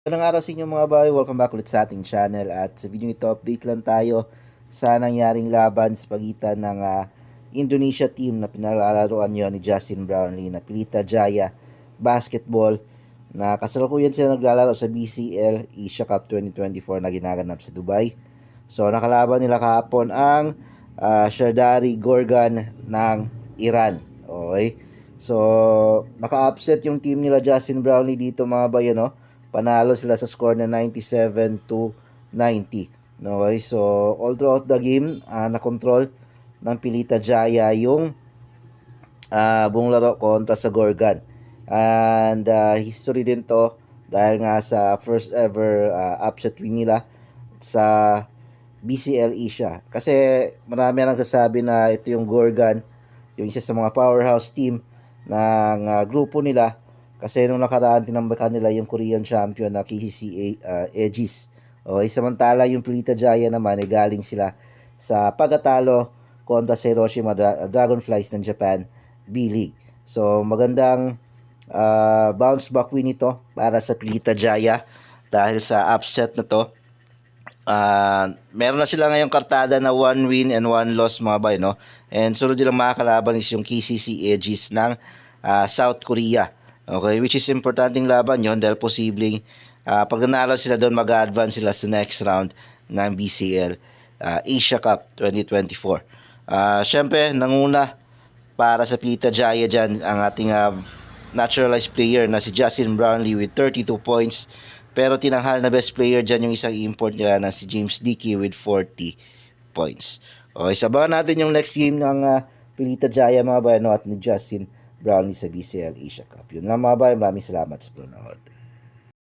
Magandang araw sa inyo mga bahay. Welcome back ulit sa ating channel. At sa video ito, update lang tayo sa nangyaring laban sa pagitan ng ah, Indonesia team na pinalalaroan nyo ni Justin Brownlee na Pilita Jaya Basketball na kasalukuyan sila naglalaro sa BCL Asia Cup 2024 na ginaganap sa Dubai. So nakalaban nila kahapon ang ah, Shardari Gorgan ng Iran. Okay? So naka-upset yung team nila Justin Brownlee dito mga bayan no. Panalo sila sa score na 97 to 90. Okay? So all throughout the game ah, na-control ng Pilita Jaya yung ah buong laro kontra sa Gorgan. And ah, history din to dahil nga sa first ever ah, upset win nila sa BCL Asia. Kasi marami nang sasabi na ito yung Gorgan, yung isa sa mga powerhouse team ng ah, grupo nila. Kasi nung nakaraan tinambakan nila yung Korean champion na KCC uh, Aegis. Okay, samantala yung Pilita Jaya naman ay galing sila sa pagkatalo kontra sa Hiroshima Dra- Dragonflies ng Japan B-League. So magandang ah, bounce back win ito para sa Pilita Jaya dahil sa upset na to. Ah, meron na sila ngayong kartada na one win and one loss mga bay, no? And sunod nilang makakalaban is yung KCC Aegis ng ah, South Korea. Okay, which is importanteng laban yon dahil posibleng ah, pag nanalo sila doon mag-advance sila sa next round ng BCL ah, Asia Cup 2024. Ah, Siyempre, nanguna para sa Pilita Jaya dyan ang ating ah, naturalized player na si Justin Brownlee with 32 points. Pero tinanghal na best player dyan yung isang import nila na si James Dickey with 40 points. Okay, sabahan natin yung next game ng ah, Pilita Jaya mga bayano at ni Justin Brownlee sa BCL Asia Cup. Yun lang mga bayan, maraming salamat sa panonood.